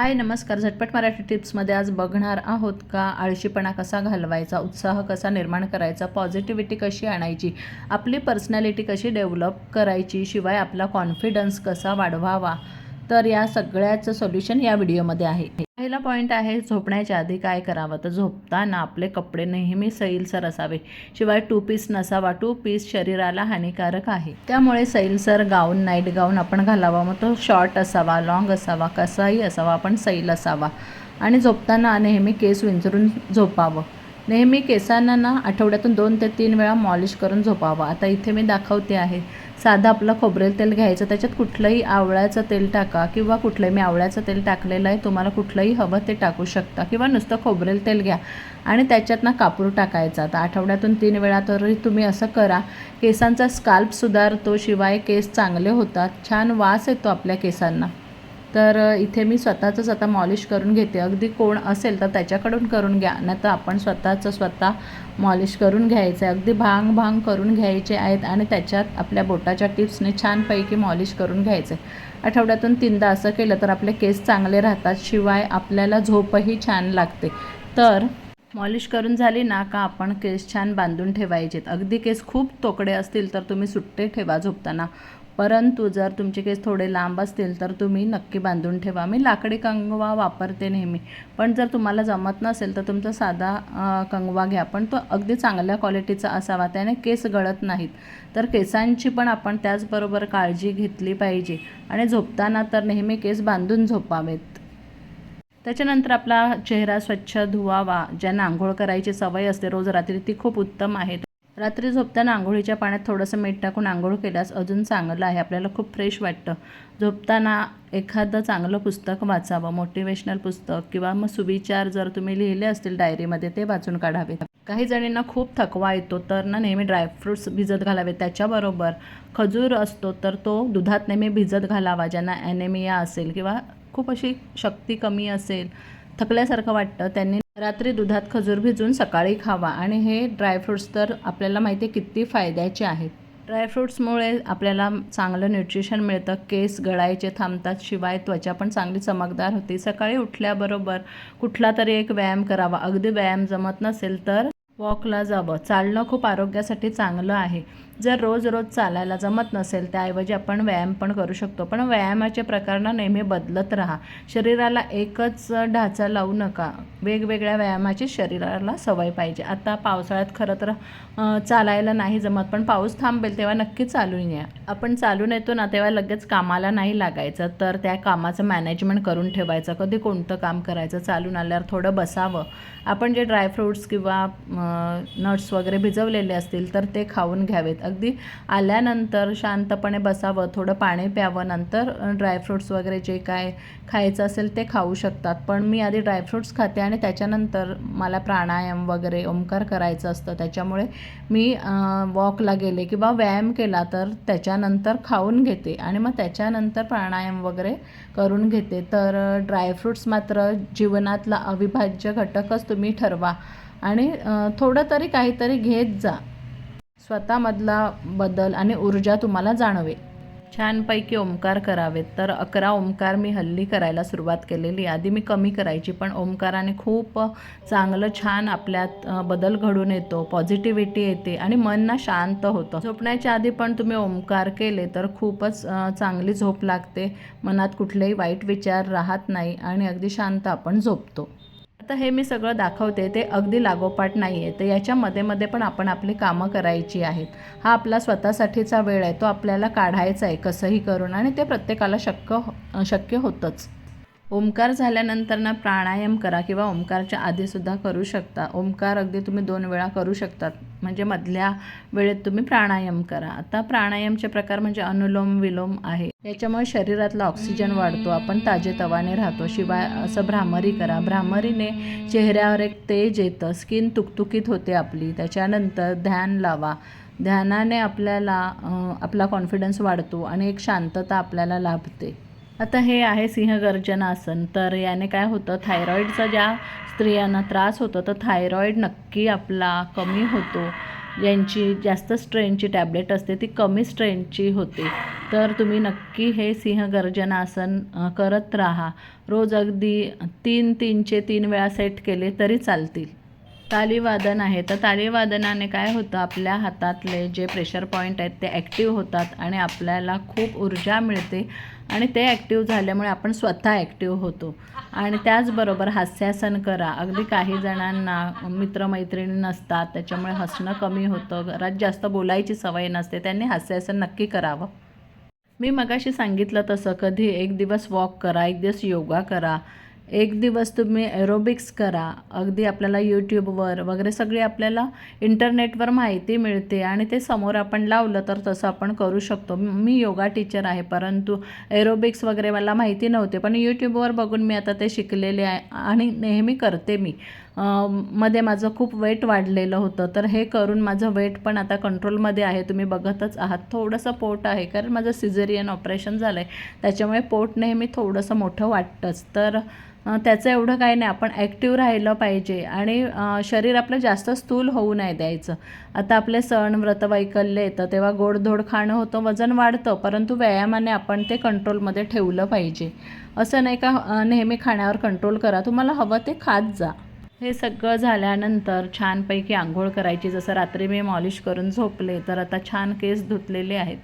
हाय नमस्कार. झटपट मराठी टिप्समध्ये आज बघणार आहोत का? आळशीपणा कसा घालवायचा? उत्साह कसा निर्माण करायचा? पॉझिटिव्हिटी कशी आणायची? आपली पर्सनॅलिटी कशी डेव्हलप करायची? शिवाय आपला कॉन्फिडन्स कसा वाढवावा? तर या सगळ्याचं सोल्युशन या व्हिडिओमध्ये आहे. पहिला पॉईंट आहे झोपण्याच्या आधी काय करावं? तर झोपताना आपले कपडे नेहमी सैलसर असावे. शिवाय टू पीस नसावा. टू पीस शरीराला हानिकारक आहे. त्यामुळे सैलसर गाऊन नाईट गाऊन आपण घालावा. मग तो शॉर्ट असावा लॉंग असावा कसाही असावा पण सैल असावा. आणि झोपताना नेहमी केस विंचरून झोपावं. नेहमी केसांना ना आठवड्यातून दोन ते तीन वेळा मॉलिश करून झोपावं. आता इथे मी दाखवते आहे. साधं आपलं खोबरेल तेल घ्यायचं त्याच्यात कुठलंही आवळ्याचं तेल टाका किंवा कुठलंही मी आवळ्याचं तेल टाकलेलं आहे तुम्हाला कुठलंही हवं ते टाकू शकता. किंवा नुसतं खोबरेल तेल घ्या. आणि त्याच्यात ना कापूर टाकायचा. आता आठवड्यातून तीन वेळा तरी तुम्ही असं करा. केसांचा स्काल्प सुधारतो शिवाय केस चांगले होतात. छान वास येतो आपल्या केसांना. तर इथे मी स्वतःचंच आता मॉलिश करून घेते. अगदी कोण असेल तर त्याच्याकडून करून घ्या. नाही तर आपण स्वतःचं स्वतः मॉलिश करून घ्यायचं आहे. अगदी भांग भांग करून घ्यायचे आहेत आणि त्याच्यात आपल्या बोटाच्या टिप्सने छानपैकी मॉलिश करून घ्यायचं आहे. आठवड्यातून तीनदा असं केलं तर आपले केस चांगले राहतात. शिवाय आपल्याला झोपही छान लागते. तर मॉलिश करून झाली ना का आपण केस छान बांधून ठेवायचेत. अगदी केस खूप तोकडे असतील तर तुम्ही सुट्टे ठेवा झोपताना. परंतु जर तुमचे केस थोडे लांब असतील तर तुम्ही नक्की बांधून ठेवा. मी लाकडी कंगवा वापरते नेहमी. पण जर तुम्हाला जमत नसेल तर तुमचा साधा कंगवा घ्या. पण तो अगदी चांगल्या क्वालिटीचा असावा. त्याने केस गळत नाहीत. तर केसांची पण आपण त्याचबरोबर काळजी घेतली पाहिजे. आणि झोपताना तर नेहमी केस बांधून झोपावेत. त्याच्यानंतर आपला चेहरा स्वच्छ धुवावा. ज्यांना आंघोळ करायची सवय असते रोज रात्री ती खूप उत्तम आहे रात्री झोपताना आंघोळीच्या पाण्यात थोडंसं मीठ टाकून आंघोळ केल्यास अजून चांगलं आहे. आपल्याला खूप फ्रेश वाटतं. झोपताना एखादं चांगलं पुस्तक वाचावं मोटिवेशनल पुस्तक किंवा मग सुविचार जर तुम्ही लिहिले असतील डायरीमध्ये ते वाचून काढावे. काही जणींना खूप थकवा येतो तर ना नेहमी ड्रायफ्रुट्स भिजत घालावे. त्याच्याबरोबर खजूर असतो तर तो दुधात नेहमी भिजत घालावा. ज्यांना ॲनेमिया असेल किंवा खूप अशी शक्ती कमी असेल थकल्यासारखं वाटतं. त्यांनी रात्री दुधात खजूर भिजून सकाळी खावा. आणि हे ड्रायफ्रुट्स तर आपल्याला माहिती आहे किती फायद्याचे आहेत. ड्रायफ्रुट्समुळे आपल्याला चांगलं न्यूट्रिशन मिळतं. केस गळायचे थांबतात. शिवाय त्वचा पण चांगली चमकदार होते. सकाळी उठल्याबरोबर कुठला तरी एक व्यायाम करावा. अगदी व्यायाम जमत नसेल तर वॉकला जावं. चालणं खूप आरोग्यासाठी चांगलं आहे. जर रोज रोज चालायला जमत नसेल त्याऐवजी आपण व्यायाम पण करू शकतो. पण व्यायामाचे प्रकार ना नेहमी बदलत राहा. शरीराला एकच ढाचा लावू नका. वेगवेगळ्या व्यायामाची शरीराला सवय पाहिजे. आता पावसाळ्यात खरं तर चालायला नाही जमत पण पाऊस थांबेल तेव्हा नक्की चालून या. आपण चालून येतो ना तेव्हा लगेच कामाला नाही लागायचं. तर त्या कामाचं मॅनेजमेंट करून ठेवायचं. कधी कोणतं काम करायचं चालून आल्यावर थोडं बसावं. आपण जे ड्रायफ्रूट्स किंवा नट्स वगैरे भिजवलेले असतील तर ते खाऊन घ्यावेत. अगदी आल्यानंतर शांतपणे बसावं थोडं पाणी प्यावं नंतर ड्रायफ्रूट्स वगैरे जे काय खायचं असेल ते खाऊ शकतात. पण मी आधी ड्रायफ्रूट्स खाते आणि त्याच्यानंतर मला प्राणायाम वगैरे ओंकार करायचं असतं. त्याच्यामुळे मी वॉकला गेले किंवा व्यायाम केला तर त्याच्यानंतर खाऊन घेते आणि मग त्याच्यानंतर प्राणायाम वगैरे करून घेते. तर ड्रायफ्रूट्स मात्र जीवनातला अविभाज्य घटकच तुम्ही ठरवा आणि थोडं तरी काहीतरी घेत जा. स्वतःमधला बदल आणि ऊर्जा तुम्हाला जाणवेल. छानपैकी ओंकार करावेत. तर अकरा ओंकार मी हल्ली करायला सुरुवात केलेली. आधी मी कमी करायची पण ओंकाराने खूप चांगलं छान आपल्यात बदल घडून येतो. पॉझिटिव्हिटी येते आणि मन ना शांत होतं. झोपण्याच्या आधी पण तुम्ही ओंकार केले तर खूपच चांगली झोप लागते. मनात कुठलेही वाईट विचार राहत नाही आणि अगदी शांत आपण झोपतो. तर हे मी सगळं दाखवते ते अगदी लागोपाठ नाही आहे तर याच्या मध्ये मध्ये पण आपण आपली कामं करायची आहेत. हा आपला स्वतःसाठीचा वेळ आहे तो आपल्याला काढायचा आहे कसंही करून. आणि ते प्रत्येकाला शक्य हो, शक्य होतंच. ओंकार झाल्यानंतर ना प्राणायाम करा किंवा ओंकारच्या आधीसुद्धा करू शकता. ओंकार अगदी तुम्ही दोन वेळा करू शकतात. म्हणजे मधल्या वेळेत तुम्ही प्राणायाम करा. आता प्राणायामचे प्रकार म्हणजे अनुलोम विलोम आहे. याच्यामुळे शरीरातला ऑक्सिजन वाढतो. आपण ताजेतवाने राहतो. शिवाय असं भ्रामरी करा. भ्रामरीने चेहऱ्यावर एक तेज येतं. स्किन तुकतुकीत होते आपली. त्याच्यानंतर ध्यान लावा. ध्यानाने आपल्याला आपला कॉन्फिडन्स वाढतो आणि एक शांतता आपल्याला लाभते. आता हे आहे सिंहगर्जनासन तर याने काय होतं थायरॉईडचा ज्या स्त्रियांना त्रास होतो तर थायरॉईड नक्की आपला कमी होतो. यांची जास्त स्ट्रेनची टॅबलेट असते ती कमी स्ट्रेनची होते. तर तुम्ही नक्की हे सिंहगर्जनासन करत राहा. रोज अगदी तीन तीनचे तीन वेळा सेट केले तरी चालतील. तालीवादन आहे. तर तालीवादनाने काय होतं? आपल्या हातातले जे प्रेशर पॉईंट आहेत ते ॲक्टिव्ह होतात आणि आपल्याला खूप ऊर्जा मिळते आणि ते ॲक्टिव्ह झाल्यामुळे आपण स्वतः ॲक्टिव्ह होतो. आणि त्याचबरोबर हास्यासन करा. अगदी काही जणांना मित्रमैत्रिणी नसतात त्याच्यामुळे हसणं कमी होतं. घरात जास्त बोलायची सवय नसते. त्यांनी हास्यासन नक्की करावं. मी मगाशी सांगितलं तसं कधी एक दिवस वॉक करा एक दिवस योगा करा. एक दिवस तुम्ही एरोबिक्स करा. अगदी आपल्याला यूट्यूबवर वगैरे सगळी आपल्याला इंटरनेटवर माहिती मिळते आणि ते समोर आपण लावलं तर तसं आपण करू शकतो. मी योगा टीचर आहे परंतु एरोबिक्स वगैरे मला माहिती नव्हते. पण यूट्यूबवर बघून मी आता ते शिकलेले आहे आणि नेहमी करते मी. मध्ये माझं खूप वेट वाढलेलं होतं. तर हे करून माझं वेट पण आता कंट्रोलमध्ये आहे. तुम्ही बघतच आहात. थोडंसं पोट आहे कारण माझं सिझेरियन ऑपरेशन झालं आहे त्याच्यामुळे पोट नेहमी थोडंसं मोठं वाटतंच. तर त्याचं एवढं काही नाही. आपण ॲक्टिव्ह राहिलं पाहिजे आणि शरीर आपलं जास्त स्थूल होऊ नाही द्यायचं. आता आपले सण व्रत वैकल्य येतं तेव्हा गोडधोड खाणं होतं वजन वाढतं परंतु व्यायामाने आपण ते कंट्रोलमध्ये ठेवलं पाहिजे. असं नाही का नेहमी खाण्यावर कंट्रोल करा. तुम्हाला हवं ते खात जा. हे सगळं झाल्यानंतर छानपैकी आंघोळ करायची. जसं रात्री मी मॉलिश करून झोपले तर आता छान केस धुतलेले आहेत.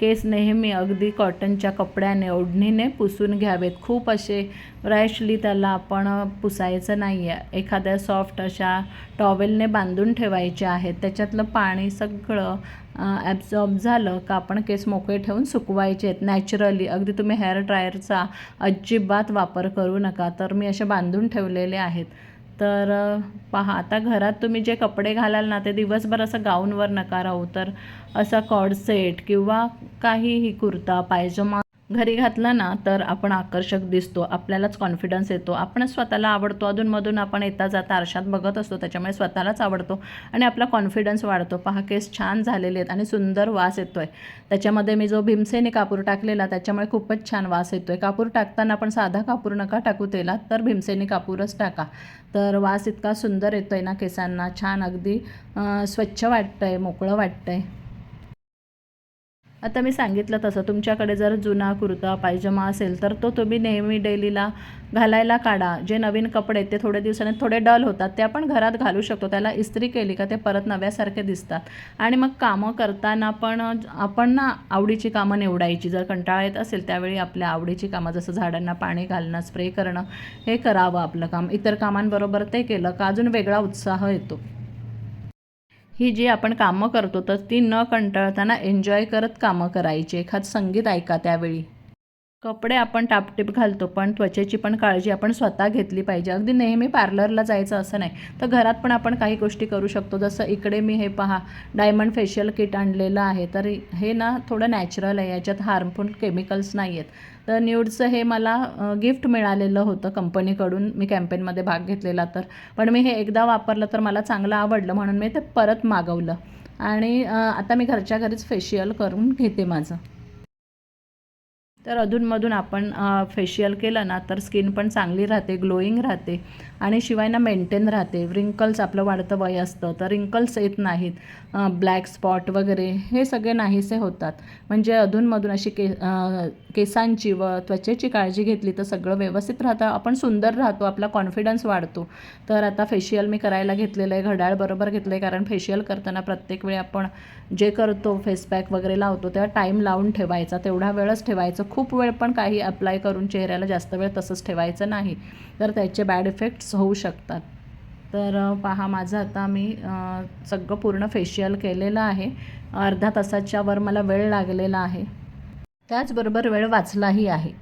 केस नेहमी अगदी कॉटनच्या कपड्याने ओढणीने पुसून घ्यावेत. खूप असे रॅशली त्याला आपण पुसायचं नाही आहे एखाद्या सॉफ्ट अशा टॉवेलने बांधून ठेवायचे आहेत. त्याच्यातलं पाणी सगळं ॲब्झॉर्ब झालं का आपण केस मोकळे ठेवून सुकवायचे आहेत. नॅचरली. अगदी तुम्ही हेअर ड्रायरचा अजिबात वापर करू नका. तर मी असे बांधून ठेवलेले आहेत. तर पहा आता घरात तुम्ही जे कपडे घालाल ना ते दिवसभर असं गाऊनवर नका राहू. तर असा कॉड सेट किंवा काहीही कुर्ता पायजमा घरी घातला ना तर आपण आकर्षक दिसतो आपल्यालाच कॉन्फिडन्स येतो. आपणच स्वतःला आवडतो अधूनमधून आपण येता जाता आरशात बघत असतो त्याच्यामुळे स्वतःलाच आवडतो आणि आपला कॉन्फिडन्स वाढतो. पहा केस छान झालेले आहेत आणि सुंदर वास येतो आहे त्याच्यामध्ये मी जो भीमसेनी कापूर टाकलेला त्याच्यामुळे खूपच छान वास येतो आहे कापूर टाकताना आपण साधा कापूर नका टाकू तेला तर भीमसेनी कापूरच टाका. तर वास इतका सुंदर येतो आहे ना केसांना. छान अगदी स्वच्छ वाटतं आहे मोकळं वाटतं आहे आता मी सांगितलं तसं तुमच्याकडे जर जुना कुर्ता पायजमा असेल तर तो तुम्ही नेहमी डेलीला घालायला काढा. जे नवीन कपडे आहेत ते थोडे दिवसाने थोडे डल होतात ते आपण घरात घालू शकतो. त्याला इस्त्री केली का ते परत नव्यासारखे दिसतात. आणि मग कामं करताना पण आपण ना आवडीची कामं निवडायची. जर कंटाळा येत असेल त्यावेळी आपल्या आवडीची कामं जसं झाडांना पाणी घालणं स्प्रे करणं हे करावं आपलं काम. इतर कामांबरोबर ते केलं का अजून वेगळा उत्साह येतो. ही जी आपण कामं करतो तर ती न कंटाळताना एन्जॉय करत कामं करायची. एखादं संगीत ऐका त्यावेळी. कपडे आपण टापटीप घालतो पण त्वचेची पण काळजी आपण स्वतः घेतली पाहिजे. अगदी नेहमी पार्लरला जायचं असं नाही. तर घरात पण आपण काही गोष्टी करू शकतो. जसं इकडे मी हे पहा डायमंड फेशियल किट आणलेलं आहे. तर हे ना थोडं नॅचरल आहे. याच्यात हार्मफुल केमिकल्स नाही आहेत. तर न्यूडचं हे मला गिफ्ट मिळालेलं होतं कंपनीकडून. मी कॅम्पेनमध्ये भाग घेतलेला तर. पण मी हे एकदा वापरलं तर मला चांगलं आवडलं म्हणून मी ते परत मागवलं. आणि आता मी घरच्या घरीच फेशियल करून घेते माझं. तर अधूनमधून आपण फेशियल केलं ना तर स्किन पण चांगली राहते ग्लोईंग राहते. आणि शिवाय ना मेंटेन राहते. रिंकल्स आपलं वाढतं वय असतं तर रिंकल्स येत नाहीत. ब्लॅक स्पॉट वगैरे हे सगळे नाहीसे होतात. म्हणजे अधूनमधून अशी के केसांची व त्वचेची काळजी घेतली तर सगळं व्यवस्थित राहतं. आपण सुंदर राहतो आपला कॉन्फिडन्स वाढतो. तर आता फेशियल मी करायला घेतलेलं आहे घड्याळ बरोबर घेतलं आहे कारण फेशियल करताना प्रत्येक वेळी आपण जे करतो फेसपॅक वगैरे लावतो तेव्हा टाईम लावून ठेवायचा. तेवढा वेळच ठेवायचं. खूप वेळ पण काही अप्लाय करून चेहऱ्याला जास्त वेळ तसंच ठेवायचं नाही. तर त्याचे बॅड इफेक्ट्स होऊ शकतात. तर पहा माझं आता मी सगळं पूर्ण फेशियल केलेलं आहे. अर्धा तासाच्या वर मला वेळ लागलेला आहे. त्याचबरोबर वेळ वाचलाही आहे.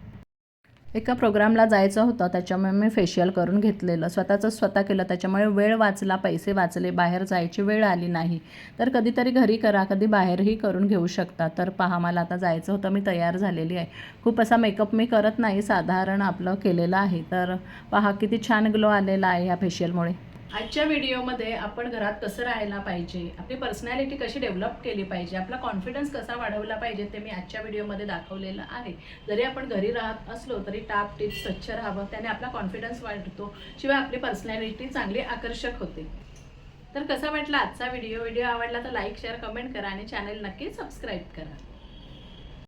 एका प्रोग्रामला जायचं होतं त्याच्यामुळे मी फेशियल करून घेतलेलं. स्वतःचं स्वतः केलं त्याच्यामुळे वेळ वाचला पैसे वाचले बाहेर जायची वेळ आली नाही. तर कधीतरी घरी करा कधी बाहेरही करून घेऊ शकता. तर पहा मला आता जायचं होतं मी तयार झालेली आहे. खूप असा मेकअप मी करत नाही साधारण आपलं केलेलं आहे. तर पहा किती छान ग्लो आलेला आहे ह्या फेशियलमुळे आजच्या व्हिडिओमध्ये आपण घरात कसं राहायला पाहिजे आपली पर्सनॅलिटी कशी डेव्हलप केली पाहिजे आपला कॉन्फिडन्स कसा वाढवला पाहिजे ते मी आजच्या व्हिडिओमध्ये दाखवलेलं आहे. जरी आपण घरी राहत असलो तरी टाप टीप स्वच्छ राहावं त्याने आपला कॉन्फिडन्स वाढतो शिवाय आपली पर्सनॅलिटी चांगली आकर्षक होते. तर कसा वाटला आजचा व्हिडिओ? व्हिडिओ आवडला तर लाईक शेअर कमेंट करा आणि चॅनल नक्की सबस्क्राईब करा.